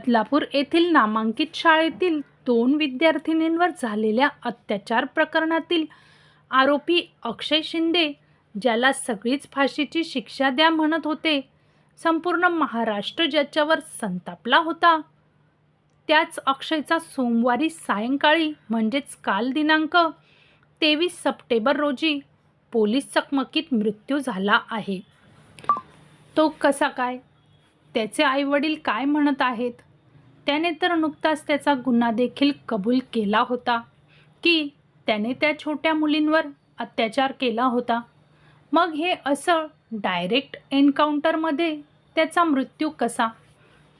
बदलापूर येथील नामांकित शाळेतील दोन विद्यार्थिनींवर झालेल्या अत्याचार प्रकरणातील आरोपी अक्षय शिंदे ज्याला सगळीच फाशीची शिक्षा द्या म्हणत होते संपूर्ण महाराष्ट्र ज्याच्यावर संतापला होता. त्याच अक्षयचा सोमवारी सायंकाळी म्हणजेच काल दिनांक तेवीस सप्टेंबर रोजी पोलीस चकमकीत मृत्यू झाला आहे. तो कसा काय? त्याचे आईवडील काय म्हणत आहेत? त्याने तर नुकताच त्याचा गुन्हा देखील कबूल केला होता. की त्याने त्या छोट्या मुलींवर अत्याचार केला होता. मग हे असं डायरेक्ट एन्काउंटरमध्ये त्याचा मृत्यू कसा?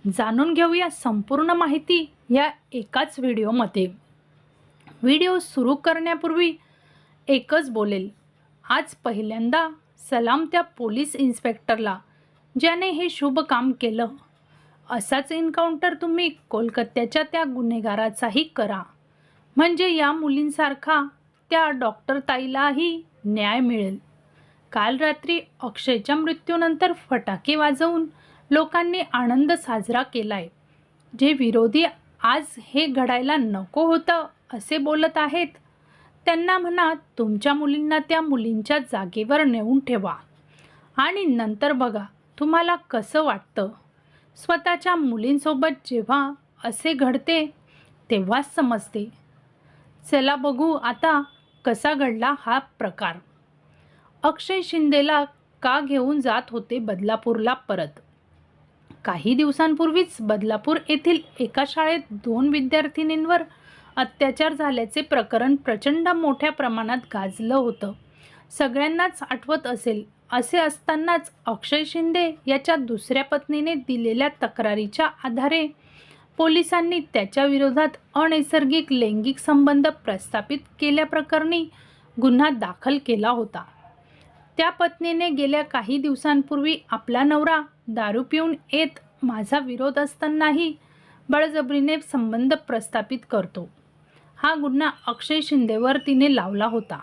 जाणून घेऊया संपूर्ण माहिती या एकाच व्हिडिओमध्ये व्हिडिओ सुरू करण्यापूर्वी एकच बोलेल. आज पहिल्यांदा सलाम त्या पोलीस इन्स्पेक्टरला ज्याने हे शुभ काम केलं. असाच एन्काउंटर तुम्ही कोलकात्याच्या त्या गुन्हेगाराचाही करा. म्हणजे या मुलींसारखा त्या डॉक्टर ताईलाही न्याय मिळेल. काल रात्री अक्षयच्या मृत्यूनंतर फटाके वाजवून लोकांनी आनंद साजरा केलाय. जे विरोधी आज हे घडायला नको होतं असे बोलत आहेत त्यांना म्हणा तुमच्या मुलींना त्या मुलींच्या जागेवर नेऊन ठेवा. आणि नंतर बघा तुम्हाला कसं वाटतं. स्वतःच्या मुलींसोबत जेव्हा असे घडते तेव्हाच समजते. चला बघू आता कसा घडला हा प्रकार. अक्षय शिंदेला का घेऊन जात होते बदलापूरला परत? काही दिवसांपूर्वीच बदलापूर येथील एका शाळेत दोन विद्यार्थिनींवर अत्याचार झाल्याचे प्रकरण प्रचंड मोठ्या प्रमाणात गाजलं होतं. सगळ्यांनाच आठवत असेल असे असतानाच अक्षय शिंदे याच्या दुसऱ्या पत्नीने दिलेल्या तक्रारीच्या आधारे पोलिसांनी त्याच्या विरोधात अनैसर्गिक लैंगिक संबंध प्रस्थापित केल्याप्रकरणी गुन्हा दाखल केला होता. त्या पत्नीने गेल्या काही दिवसांपूर्वी आपला नवरा दारू पिऊन येत माझा विरोध असतानाही बळजबरीने संबंध प्रस्थापित करतो. हा गुन्हा अक्षय शिंदेवर तिने लावला होता.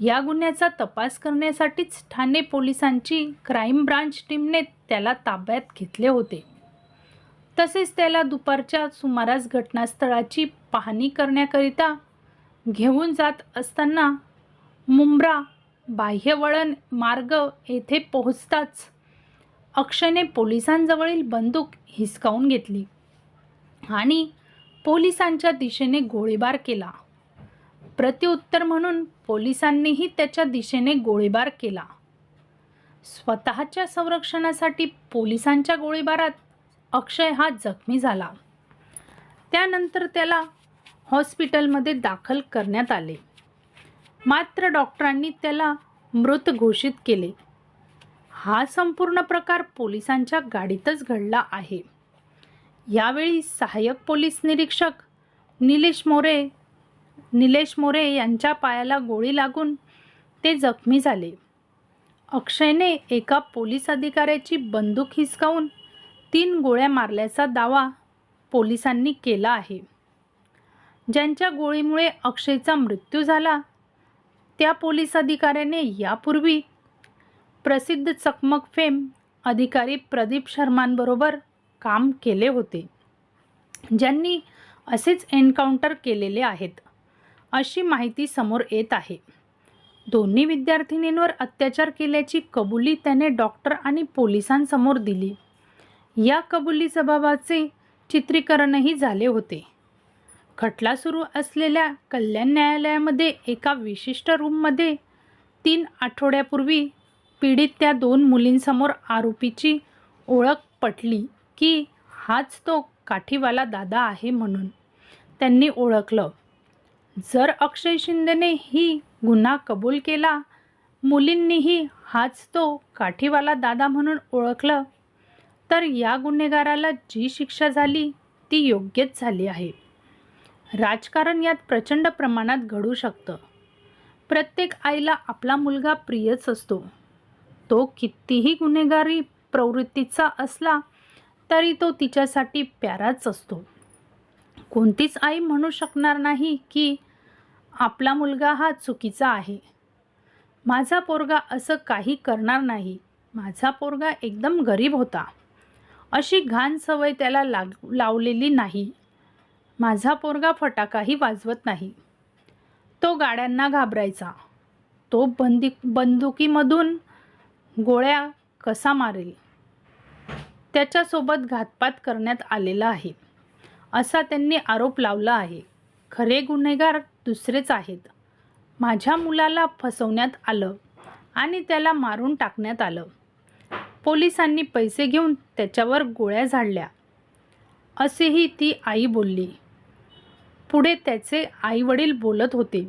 या गुन्ह्याचा तपास करण्यासाठीच ठाणे पोलिसांची क्राईम ब्रांच टीमने त्याला ताब्यात घेतले होते. तसेच त्याला दुपारच्या सुमारास घटनास्थळाची पाहणी करण्याकरिता घेऊन जात असताना मुंब्रा बाह्यवळण मार्ग येथे पोहोचताच अक्षयने पोलिसांजवळील बंदूक हिसकावून घेतली आणि पोलिसांच्या दिशेने गोळीबार केला. प्रत्युत्तर म्हणून पोलिसांनीही त्याच्या दिशेने गोळीबार केला. स्वतःच्या संरक्षणासाठी पोलिसांच्या गोळीबारात अक्षय हा जखमी झाला. त्यानंतर त्याला हॉस्पिटलमध्ये दाखल करण्यात आले. मात्र डॉक्टरांनी त्याला मृत घोषित केले. हा संपूर्ण प्रकार पोलिसांच्या गाडीतच घडला आहे. यावेळी सहाय्यक पोलीस निरीक्षक निलेश मोरे निलेश मोरे यांच्या पायाला गोळी लागून ते जखमी झाले. अक्षयने एका पोलीस अधिकाऱ्याची बंदूक हिसकावून तीन गोळ्या मारल्याचा दावा पोलिसांनी केला आहे. ज्यांच्या गोळीमुळे अक्षयचा मृत्यू झाला त्या पोलीस अधिकाऱ्याने यापूर्वी प्रसिद्ध चकमक फेम अधिकारी प्रदीप शर्मांबरोबर काम केले होते. ज्यांनी असेच एन्काउंटर केलेले आहेत. अशी माहिती समोर येत आहे. दोन्ही विद्यार्थिनींवर अत्याचार केल्याची कबुली त्याने डॉक्टर आणि पोलिसांसमोर दिली. या कबुली जबाबाचे चित्रीकरणही झाले होते. खटला सुरू असलेल्या कल्याण न्यायालयामध्ये एका विशिष्ट रूममध्ये तीन आठवड्यापूर्वी पीडित त्या दोन मुलींसमोर आरोपीची ओळख पटली की हाच तो काठीवाला दादा आहे म्हणून त्यांनी ओळखलं. जर अक्षय शिंदेने ही गुन्हा कबूल केला मुलींनीही हाच तो काठीवाला दादा म्हणून ओळखलं तर या गुन्हेगाराला जी शिक्षा झाली ती योग्यच झाली आहे. राजकारण यात प्रचंड प्रमाणात घडू शकतं. प्रत्येक आईला आपला मुलगा प्रियच असतो. तो कितीही गुन्हेगारी प्रवृत्तीचा असला तरी तो तिच्यासाठी प्याराच असतो. कोणतीच आई म्हणू शकणार नाही की आपला मुलगा हा चुकीचा आहे. माझा पोरगा असं काही करणार नाही. माझा पोरगा एकदम गरीब होता. अशी घाण सवय त्याला लाग लावलेली नाही. माझा पोरगा फटाकाही वाजवत नाही. तो गाड्यांना घाबरायचा. तो बंदी बंदुकीमधून गोळ्या कसा मारेल? त्याच्यासोबत घातपात करण्यात आलेला आहे. असा त्यांनी आरोप लावला आहे. खरे गुन्हेगार दुसरेच आहेत. माझ्या मुलाला फसवण्यात आलं आणि त्याला मारून टाकण्यात आलं. पोलिसांनी पैसे घेऊन त्याच्यावर गोळ्या झाडल्या. असेही ती आई बोलली. पुढे त्याचे आईवडील बोलत होते.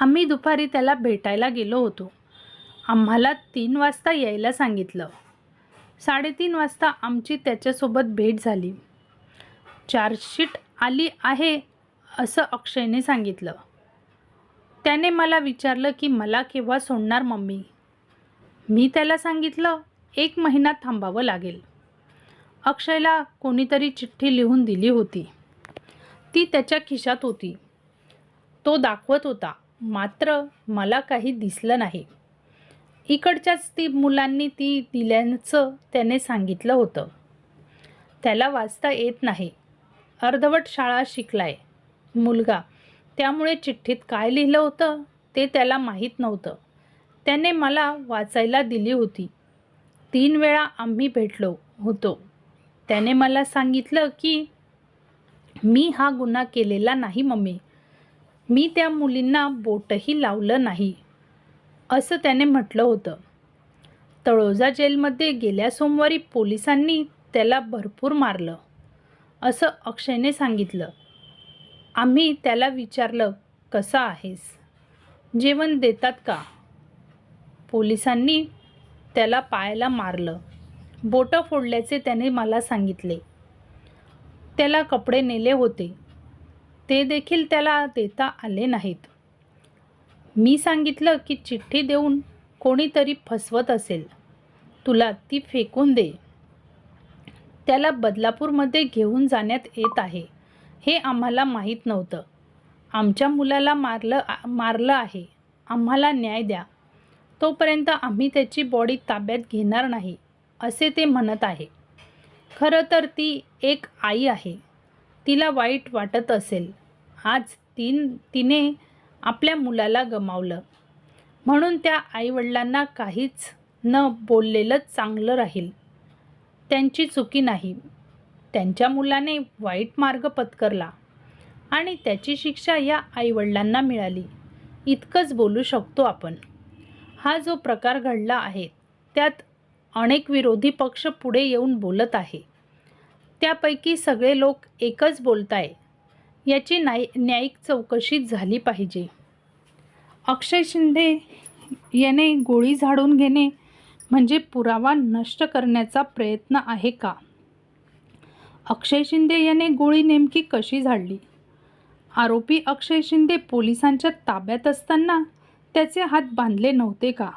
आम्ही दुपारी त्याला भेटायला गेलो होतो. आम्हाला तीन वाजता यायला सांगितलं. साडेतीन वाजता आमची त्याच्यासोबत भेट झाली. चार्जशीट आली आहे असं अक्षयने सांगितलं. त्याने मला विचारलं की मला केव्हा सोडणार मम्मी? मी त्याला सांगितलं एक महिना थांबावं लागेल. अक्षयला कोणीतरी चिठ्ठी लिहून दिली होती. ती त्याच्या खिशात होती. तो दाखवत होता मात्र मला काही दिसलं नाही. इकडच्याच ती मुलांनी ती दिल्याचं त्याने सांगितलं होतं. त्याला वाचता येत नाही. अर्धवट शाळा शिकलाय मुलगा. त्यामुळे चिठ्ठीत काय लिहिलं होतं ते त्याला माहीत नव्हतं. त्याने मला वाचायला दिली होती. तीन वेळा आम्ही भेटलो होतो. त्याने मला सांगितलं की मी हा गुन्हा केलेला नाही मम्मी. मी त्या मुलींना बोटही लावलं नाही. असं त्याने म्हटलं होतं. तळोजा जेलमध्ये गेल्या सोमवारी पोलिसांनी त्याला भरपूर मारलं. असं अक्षयने सांगितलं. आम्ही त्याला विचारलं कसं आहेस? जेवण देतात का? पोलिसांनी त्याला पायाला मारलं. बोटं फोडल्याचे त्याने मला सांगितले. त्याला कपडे नेले होते. ते देखील त्याला देता आले नाहीत. मी सांगितलं की चिठ्ठी देऊन कोणीतरी फसवत असेल. तुला ती फेकून दे. त्याला बदलापूरमध्ये घेऊन जाण्यात येत आहे. हे आम्हाला माहीत नव्हतं. आमच्या मुलाला मारलं मारलं आहे. आम्हाला न्याय द्या. तोपर्यंत आम्ही त्याची बॉडी ताब्यात घेणार नाही असे ते म्हणत आहे. खरं तर ती एक आई आहे. तिला वाईट वाटत असेल. आज तीन तिने आपल्या मुलाला गमावलं. म्हणून त्या आईवडिलांना काहीच न बोललेलं चांगलं राहील. त्यांची चुकी नाही. त्यांच्या मुलाने वाईट मार्ग पत्करला आणि त्याची शिक्षा या आईवडिलांना मिळाली. इतकंच बोलू शकतो आपण. हा जो प्रकार घडला आहे त्यात अनेक विरोधी पक्ष पुढे येऊन बोलत आहे. त्यापैकी सगळे लोक एकच बोलताय. याची न्याय न्यायिक चौकशी झाली पाहिजे. अक्षय शिंदे याने गोळी झाडून घेणे म्हणजे पुरावा नष्ट करण्याचा प्रयत्न आहे का? अक्षय शिंदे याने गोळी नेमकी कशी झाडली? आरोपी अक्षय शिंदे पोलिसांच्या ताब्यात असताना त्याचे हात बांधले नव्हते का?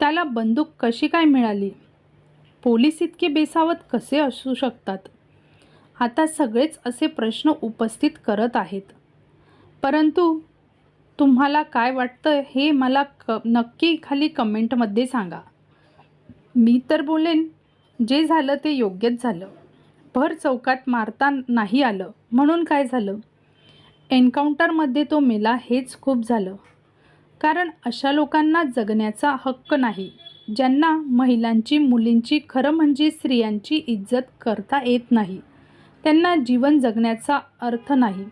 त्याला बंदूक कशी काय मिळाली? पोलीस इतके बेसावत कसे असू शकतात? आता सगळेच असे प्रश्न उपस्थित करत आहेत. परंतु तुम्हाला काय वाटतं हे मला क नक्की खाली कमेंटमध्ये सांगा. मी तर बोलेन. जे झालं ते योग्यच झालं. भर चौकात मारता नाही आलं. म्हणून काय झालं? एन्काउंटरमध्ये तो मेला हेच खूप झालं. कारण अशा लोकांना जगण्याचा हक्क नाही ज्यांना महिलांची मुलींची खरं म्हणजे स्त्रियांची इज्जत करता येत नाही. त्यांना जीवन जगण्याचा अर्थ नाही.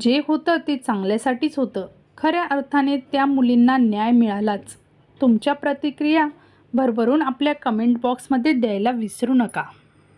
जे होतं ते चांगल्यासाठीच होतं. खऱ्या अर्थाने त्या मुलींना न्याय मिळालाच. तुमच्या प्रतिक्रिया भरभरून आपल्या कमेंट बॉक्समध्ये द्यायला विसरू नका.